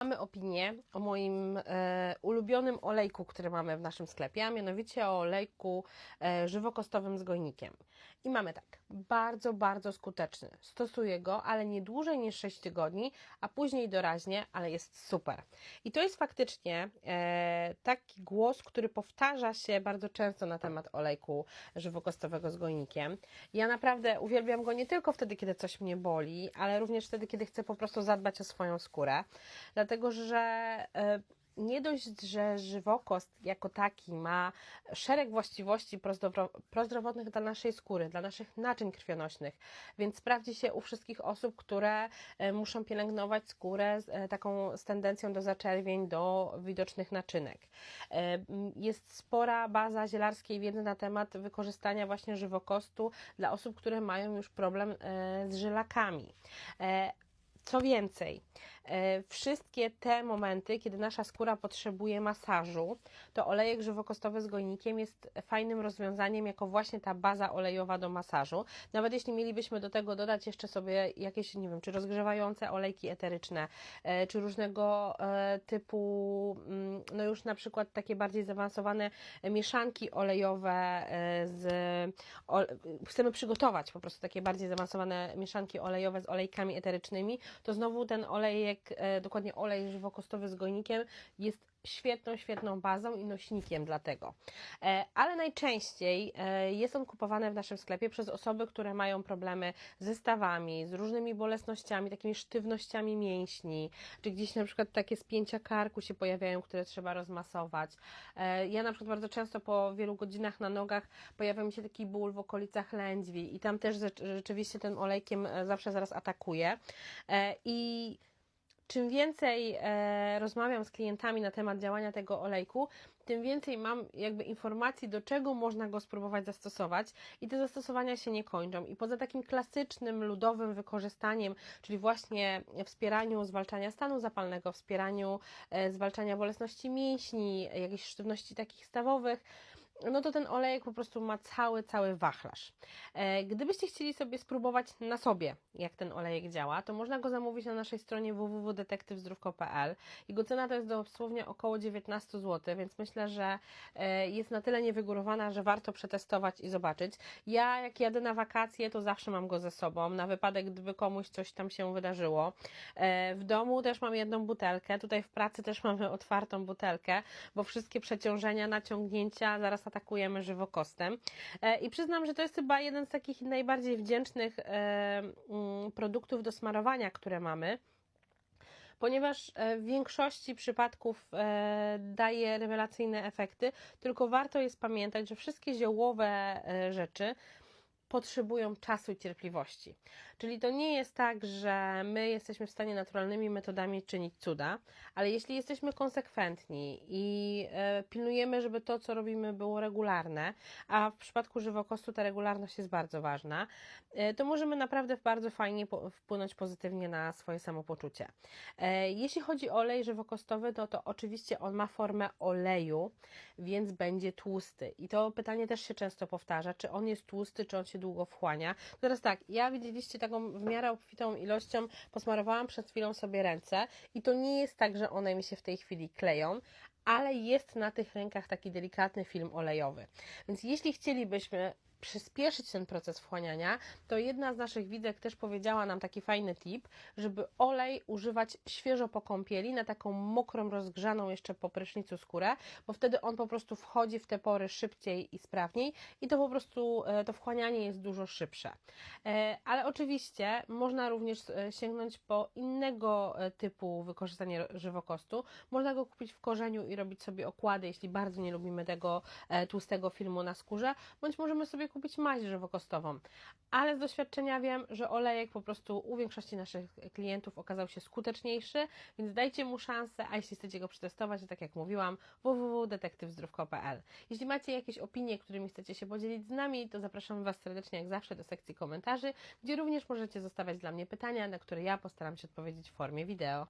Mamy opinię o moim e, ulubionym olejku, który mamy w naszym sklepie, a mianowicie o olejku e, żywokostowym z gojnikiem. I mamy tak, bardzo, bardzo skuteczny. Stosuję go, ale nie dłużej niż 6 tygodni, a później doraźnie, ale jest super. I to jest faktycznie e, taki głos, który powtarza się bardzo często na temat olejku żywokostowego z gojnikiem. Ja naprawdę uwielbiam go nie tylko wtedy, kiedy coś mnie boli, ale również wtedy, kiedy chcę po prostu zadbać o swoją skórę dlatego że e, nie dość, że żywokost jako taki ma szereg właściwości prozdrowo- prozdrowotnych dla naszej skóry, dla naszych naczyń krwionośnych, więc sprawdzi się u wszystkich osób, które e, muszą pielęgnować skórę z, e, taką z tendencją do zaczerwień, do widocznych naczynek. E, Jest spora baza zielarskiej wiedzy na temat wykorzystania właśnie żywokostu dla osób, które mają już problem z żylakami. Co więcej, wszystkie te momenty, kiedy nasza skóra potrzebuje masażu, to olejek żywokostowy z gojnikiem jest fajnym rozwiązaniem jako właśnie ta baza olejowa do masażu. Nawet jeśli mielibyśmy do tego dodać jeszcze sobie jakieś, nie wiem, czy rozgrzewające olejki eteryczne, e, czy różnego e, typu, mm, no już na przykład takie bardziej zaawansowane mieszanki olejowe e, z, chcemy przygotować po prostu takie bardziej zaawansowane mieszanki olejowe z olejkami eterycznymi, to znowu ten olejek, e, dokładnie olej żywokostowy z gojnikiem jest świetną, świetną bazą i nośnikiem dla tego. E, Ale najczęściej e, jest on kupowany w naszym sklepie przez osoby, które mają problemy ze stawami, z różnymi bolesnościami, takimi sztywnościami mięśni, czy gdzieś na przykład takie spięcia karku się pojawiają, które trzeba rozmasować. Ja na przykład bardzo często po wielu godzinach na nogach pojawia mi się taki ból w okolicach lędźwi i tam też rzecz- rzeczywiście tym olejkiem zawsze zaraz atakuje. I czym więcej e, rozmawiam z klientami na temat działania tego olejku, tym więcej mam jakby informacji, do czego można go spróbować zastosować i te zastosowania się nie kończą. I poza takim klasycznym, ludowym wykorzystaniem, czyli właśnie wspieraniu zwalczania stanu zapalnego, wspieraniu e, zwalczania bolesności mięśni, jakichś sztywności takich stawowych, no to ten olejek po prostu ma cały, cały wachlarz. E, Gdybyście chcieli sobie spróbować na sobie, jak ten olejek działa, to można go zamówić na naszej stronie www.detektywzdrów.pl. Jego cena to jest dosłownie około 19 zł, więc myślę, że e, jest na tyle niewygórowana, że warto przetestować i zobaczyć. Ja jak jadę na wakacje, to zawsze mam go ze sobą, na wypadek, gdyby komuś coś tam się wydarzyło. E, W domu też mam jedną butelkę, tutaj w pracy też mamy otwartą butelkę, bo wszystkie przeciążenia, naciągnięcia zaraz atakujemy żywokostem. E, I przyznam, że to jest chyba jeden z takich najbardziej wdzięcznych e, mm, produktów do smarowania, które mamy ponieważ e, w większości przypadków daje rewelacyjne efekty, tylko warto jest pamiętać, że wszystkie ziołowe rzeczy potrzebują czasu i cierpliwości. Czyli to nie jest tak, że my jesteśmy w stanie naturalnymi metodami czynić cuda, ale jeśli jesteśmy konsekwentni i e, pilnujemy, żeby to, co robimy, było regularne, a w przypadku żywokostu ta regularność jest bardzo ważna, e, to możemy naprawdę bardzo fajnie wpłynąć pozytywnie na swoje samopoczucie. E, Jeśli chodzi o olej żywokostowy, to, to oczywiście on ma formę oleju, więc będzie tłusty. I to pytanie też się często powtarza, czy on jest tłusty, czy on się długo wchłania. Teraz tak, ja widzieliście taką w miarę obfitą ilością, posmarowałam przed chwilą sobie ręce i to nie jest tak, że one mi się w tej chwili kleją, ale jest na tych rękach taki delikatny film olejowy. Więc jeśli chcielibyśmy przyspieszyć ten proces wchłaniania, to jedna z naszych widzek też powiedziała nam taki fajny tip, żeby olej używać świeżo po kąpieli, na taką mokrą, rozgrzaną jeszcze po prysznicu skórę, bo wtedy on po prostu wchodzi w te pory szybciej i sprawniej i to po prostu e, to wchłanianie jest dużo szybsze. E, Ale oczywiście można również e, sięgnąć po innego typu wykorzystanie żywokostu. Można go kupić w korzeniu i robić sobie okłady, jeśli bardzo nie lubimy tego tłustego filmu na skórze, bądź możemy sobie kupić maź żywokostową. Ale z doświadczenia wiem, że olejek po prostu u większości naszych klientów okazał się skuteczniejszy, więc dajcie mu szansę, a jeśli chcecie go przetestować, to tak jak mówiłam, www.detektywzdrów.pl. Jeśli macie jakieś opinie, którymi chcecie się podzielić z nami, to zapraszam Was serdecznie jak zawsze do sekcji komentarzy, gdzie również możecie zostawiać dla mnie pytania, na które ja postaram się odpowiedzieć w formie wideo.